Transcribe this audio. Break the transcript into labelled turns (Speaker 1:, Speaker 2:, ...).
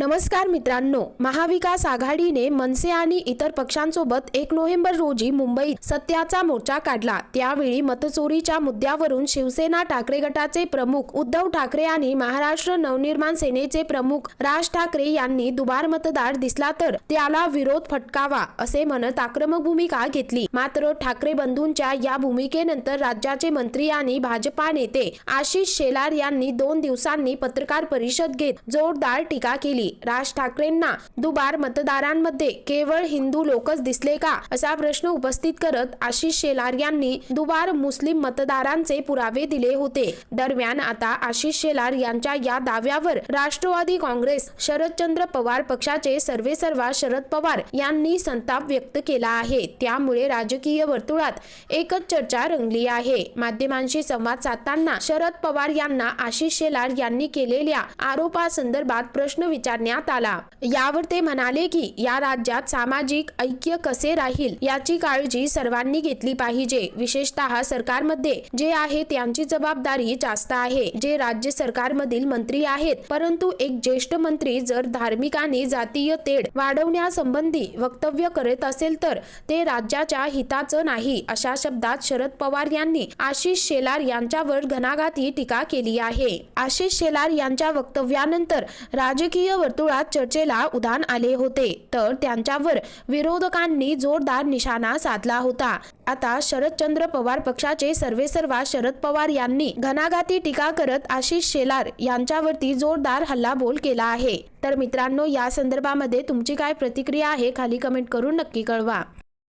Speaker 1: नमस्कार मित्रांनो महाविकास आघाडीने मनसे आणि इतर पक्षांसोबत एक नोव्हेंबर रोजी मुंबईत सत्याचा मोर्चा काढला. त्यावेळी मतचोरीच्या मुद्द्यावरून शिवसेना ठाकरे गटाचे प्रमुख उद्धव ठाकरे आणि महाराष्ट्र नवनिर्माण सेनेचे प्रमुख राज ठाकरे यांनी दुबार मतदार दिसला तर त्याला विरोध फटकावा असे म्हणत आक्रमक भूमिका घेतली. मात्र ठाकरे बंधूंच्या या भूमिकेनंतर राज्याचे मंत्री आणि भाजपा नेते आशिष शेलार यांनी दोन दिवसांनी पत्रकार परिषद घेत जोरदार टीका केली. राज ठाकरेंना दुबार मतदारांमध्ये केवळ हिंदू लोकच दिसले का? असा प्रश्न उपस्थित करत आशिष शेलार यांनी दुबार मुस्लिम मतदारांचे पुरावे दिले होते. दरम्यान आता आशिष शेलार यांच्या या दाव्यावर राष्ट्रवादी काँग्रेस शरदचंद्र पवार पक्षाचे सर्वेसर्वा शरद पवार यांनी संताप व्यक्त केला आहे. त्यामुळे राजकीय वर्तुळात एकच चर्चा रंगली आहे. माध्यमांशी संवाद साधताना शरद पवार यांना आशिष शेलार यांनी केलेल्या आरोपासंदर्भात प्रश्न विचार विचारण्यात आला. यावर ते म्हणाले की या राज्यात सामाजिक ऐक्य कसे राहील याची काळजी सर्वांनी घेतली पाहिजे. विशेषतः सरकारमध्ये जे आहे त्यांची जबाबदारी जास्त आहे. जे राज्य सरकारमधील मंत्री आहेत परंतु एक ज्येष्ठ मंत्री जर धार्मिक आणि जातीय तेढ वाढवण्यासंबंधी वक्तव्य करत असेल तर ते राज्याच्या हिताचं नाही अशा शब्दात शरद पवार यांनी आशिष शेलार यांच्यावर घणाघाती टीका केली आहे. आशिष शेलार यांच्या वक्तव्यानंतर राजकीय वर्तुळात चर्चेला उधाण आले होते तर त्यांच्यावर विरोधकांनी जोरदार निशाणा साधला होता. आता शरदचंद्र पवार पक्षाचे सर्वेसर्वा शरद पवार यांनी घणाघाती टीका करत आशिष शेलार यांच्यावरती जोरदार हल्लाबोल केला आहे. तर मित्रांनो या संदर्भामध्ये तुमची काय प्रतिक्रिया आहे खाली कमेंट करून नक्की कळवा.